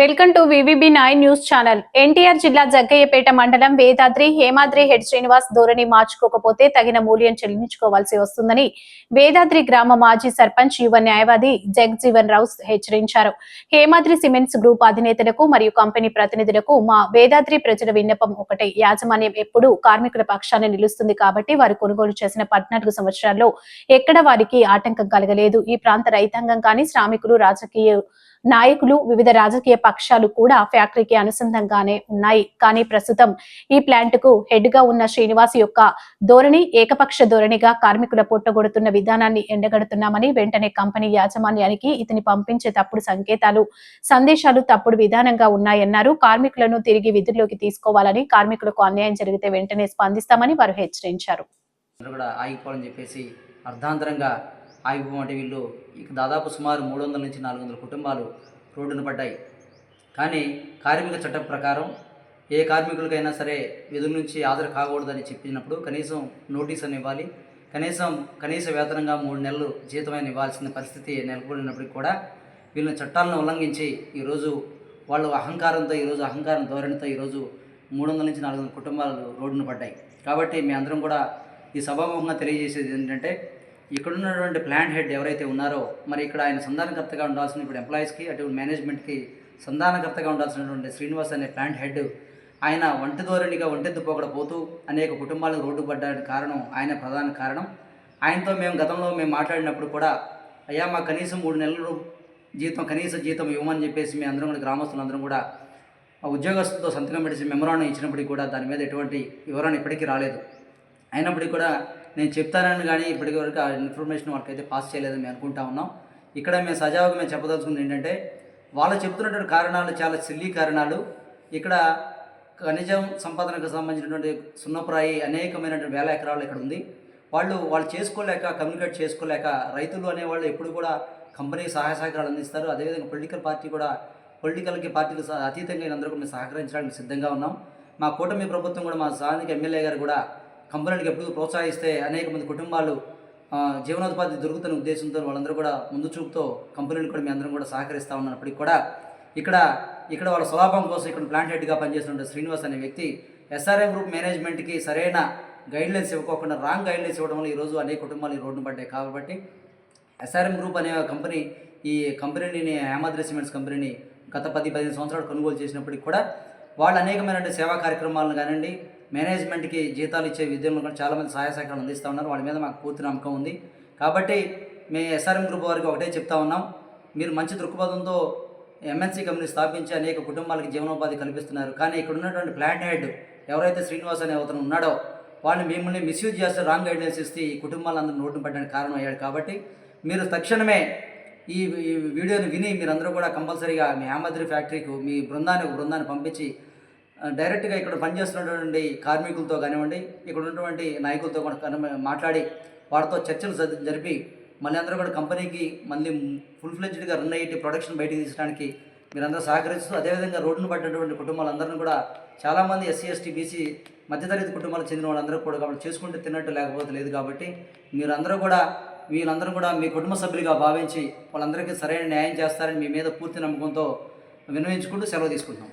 Welcome to VVB nine news channel. NTR జిల్లా జగ్గయ్యపేట మండలం Vedadri Hemadri head Srinivas ధోరణి మార్చుకోకపోతే తగిన మూల్యం చెల్లించుకోవాల్సి వస్తుందని వేదాద్రి గ్రామ మాజీ సర్పంచ్ యువ న్యాయవాది జగ్జీవన్ రావు హెచ్చరించారు. హేమాద్రి సిమెంట్స్ గ్రూప్ అధినేతలకు మరియు కంపెనీ ప్రతినిధులకు మా వేదాద్రి ప్రజల విన్నపం ఒకటే. యాజమాన్యం ఎప్పుడూ కార్మికుల పక్షాన్ని నిలుస్తుంది కాబట్టి వారు కొనుగోలు చేసిన పద్నాలుగు సంవత్సరాల్లో ఎక్కడ వారికి ఆటంకం కలగలేదు. ఈ ప్రాంత రైతాంగం కానీ శ్రామికులు రాజకీయ నాయకులు వివిధ రాజకీయ పక్షాలు కూడా ఫ్యాక్టరీకి అనుసంధంగానే ఉన్నాయి. కానీ ప్రస్తుతం ఈ ప్లాంట్కు హెడ్గా ఉన్న శ్రీనివాస్ యొక్క ధోరణి ఏకపక్ష ధోరణిగా కార్మికుల పొట్టగొడుతున్న విధానాన్ని ఎండగడుతున్నామని వెంటనే కంపెనీ యాజమాన్యానికి ఇతని పంపించే తప్పుడు సంకేతాలు సందేశాలు తప్పుడు విధానంగా ఉన్నాయన్నారు. కార్మికులను తిరిగి విధుల్లోకి తీసుకోవాలని కార్మికులకు అన్యాయం జరిగితే వెంటనే స్పందిస్తామని వారు హెచ్చరించారు. ఆగిపోవాలని చెప్పేసి అర్ధాంతరంగా ఆగిపోమంటే వీళ్ళు ఇక దాదాపు సుమారు మూడు వందల నుంచి నాలుగు వందల కుటుంబాలు రోడ్డున పడ్డాయి. కానీ కార్మిక చట్టం ప్రకారం ఏ కార్మికులకైనా సరే విధుల నుంచి హాజరు కాకూడదని చెప్పినప్పుడు కనీసం నోటీస్ అని ఇవ్వాలి. కనీసం కనీస వేతనంగా మూడు నెలలు జీతమైన ఇవ్వాల్సిన పరిస్థితి నెలకొన్నప్పటికీ కూడా వీళ్ళ చట్టాలను ఉల్లంఘించి ఈరోజు వాళ్ళు అహంకారంతో ఈరోజు అహంకారం ధోరణితో ఈరోజు మూడు వందల నుంచి నాలుగు వందల కుటుంబాలు రోడ్డున పడ్డాయి. కాబట్టి మీ అందరం కూడా ఈ సభాముఖంగా తెలియజేసేది ఏంటంటే ఇక్కడ ఉన్నటువంటి ప్లాంట్ హెడ్ ఎవరైతే ఉన్నారో మరి ఇక్కడ ఆయన సంధానకర్తగా ఉండాల్సిన ఇప్పుడు ఎంప్లాయీస్కి అటు మేనేజ్మెంట్కి సంధానకర్తగా ఉండాల్సినటువంటి శ్రీనివాస్ అనే ప్లాంట్ హెడ్ ఆయన ఒంటి ధోరణిగా ఒంటెద్దు పోకడ పోతూ అనేక కుటుంబాలకు రోడ్డు పడ్డానికి కారణం ఆయన ప్రధాన కారణం. ఆయనతో మేము గతంలో మేము మాట్లాడినప్పుడు కూడా అయ్యా మా కనీసం మూడు నెలలు జీతం కనీస జీతం ఇవ్వమని చెప్పేసి మీ అందరం కూడా గ్రామస్తులందరం కూడా ఆ ఉద్యోగస్తులతో సంతకం పెట్టి మెమరాండం ఇచ్చినప్పటికీ కూడా దాని మీద ఎటువంటి వివరణ ఇప్పటికీ రాలేదు. అయినప్పటికీ కూడా నేను చెప్తానని కానీ ఇప్పటికి వరకు ఆ ఇన్ఫర్మేషన్ వాళ్ళకైతే పాస్ చేయలేదని మేము అనుకుంటా ఉన్నాం. ఇక్కడ మేము సజావుగా మేము చెప్పదలుచుకుంది ఏంటంటే వాళ్ళు చెప్తున్నటువంటి కారణాలు చాలా సిల్లీ కారణాలు. ఇక్కడ ఖనిజం సంపాదనకు సంబంధించినటువంటి సున్నప్రాయి అనేకమైనటువంటి వేల ఎకరాలు ఇక్కడ ఉంది. వాళ్ళు వాళ్ళు చేసుకోలేక కమ్యూనికేట్ చేసుకోలేక రైతులు అనేవాళ్ళు ఎప్పుడు కూడా కంపెనీ సహాయ సహకారాలు అందిస్తారు. అదేవిధంగా పొలిటికల్ పార్టీ కూడా పొలిటికల్కి పార్టీలు స- అతీతంగా అందరూ కూడా మేము సహకరించడానికి సిద్ధంగా ఉన్నాం. మా కూటమి ప్రభుత్వం కూడా మా స్థానిక ఎమ్మెల్యే గారు కూడా కంపెనీలకు ఎప్పుడు ప్రోత్సహిస్తే అనేక మంది కుటుంబాలు జీవనోపాధి దొరుకుతున్న ఉద్దేశంతో వాళ్ళందరూ కూడా ముందు చూపుతో కంపెనీలు కూడా మీ అందరం కూడా సహకరిస్తూ ఉన్నప్పటికీ కూడా ఇక్కడ ఇక్కడ వాళ్ళ స్వలాభం కోసం ఇక్కడ ప్లాంట్ హెడ్గా పనిచేస్తున్న శ్రీనివాస్ అనే వ్యక్తి ఎస్ఆర్ఎం గ్రూప్ మేనేజ్మెంట్కి సరైన గైడ్లైన్స్ ఇవ్వకోకుండా రాంగ్ గైడ్లైన్స్ ఇవ్వడం వల్ల ఈరోజు అనేక కుటుంబాలు ఈ రోడ్డున పడ్డాయి. కాబట్టి ఎస్ఆర్ఎం గ్రూప్ అనే కంపెనీ ఈ కంపెనీని హేమాద్రి సిమెంట్స్ కంపెనీని గత పది పదిహేను సంవత్సరాలు కొనుగోలు చేసినప్పటికీ కూడా వాళ్ళు అనేకమైన సేవా కార్యక్రమాలను కానివ్వండి మేనేజ్మెంట్కి జీతాలు ఇచ్చే విద్యలను కూడా చాలామంది సహాయ సహకారాలు అందిస్తూ ఉన్నారు. వాళ్ళ మీద మాకు పూర్తి నమ్మకం ఉంది. కాబట్టి మేము ఎస్ఆర్ఎం గ్రూప్ వారికి ఒకటే చెప్తా ఉన్నాం. మీరు మంచి దృక్పథంతో ఎంఎన్సీ కంపెనీ స్థాపించి అనేక కుటుంబాలకు జీవనోపాధి కల్పిస్తున్నారు. కానీ ఇక్కడ ఉన్నటువంటి ప్లాంట్ హెడ్ ఎవరైతే శ్రీనివాస్ అనే అతను ఉన్నాడో వాళ్ళు మిమ్మల్ని మిస్యూజ్ చేస్తే రాంగ్ గైడెన్స్ ఇస్తే ఈ కుటుంబాలందరూ నోటు పట్టడానికి కారణం అయ్యాడు కాబట్టి మీరు తక్షణమే ఈ వీడియోని విని మీరందరూ కూడా కంపల్సరీగా మీ హేమాద్రి ఫ్యాక్టరీకి మీ బృందాన్ని ఒక బృందాన్ని పంపించి డైరెక్ట్గా ఇక్కడ పనిచేస్తున్నటువంటి కార్మికులతో కానివ్వండి ఇక్కడ ఉన్నటువంటి నాయకులతో కూడా మాట్లాడి వారితో చర్చలు జరిపి మళ్ళీ అందరూ కూడా కంపెనీకి మళ్ళీ ఫుల్ ఫ్లెడ్జ్డ్గా రన్ అయ్యి ప్రొడక్షన్ బయటికి తీసడానికి మీరందరూ సహకరిస్తూ అదేవిధంగా రోడ్డును పడ్డటువంటి కుటుంబాలందరినీ కూడా చాలామంది ఎస్సీ ఎస్టీ బీసీ మధ్యతరగతి కుటుంబాలకు చెందిన వాళ్ళందరూ కూడా కాబట్టి చేసుకుంటే తిన్నట్టు లేకపోతే లేదు కాబట్టి మీరందరూ కూడా వీళ్ళందరూ కూడా మీ కుటుంబ సభ్యులుగా భావించి వాళ్ళందరికీ సరైన న్యాయం చేస్తారని మీ మీద పూర్తి నమ్మకంతో విన్నవించుకుంటూ సెలవు తీసుకుంటున్నాం.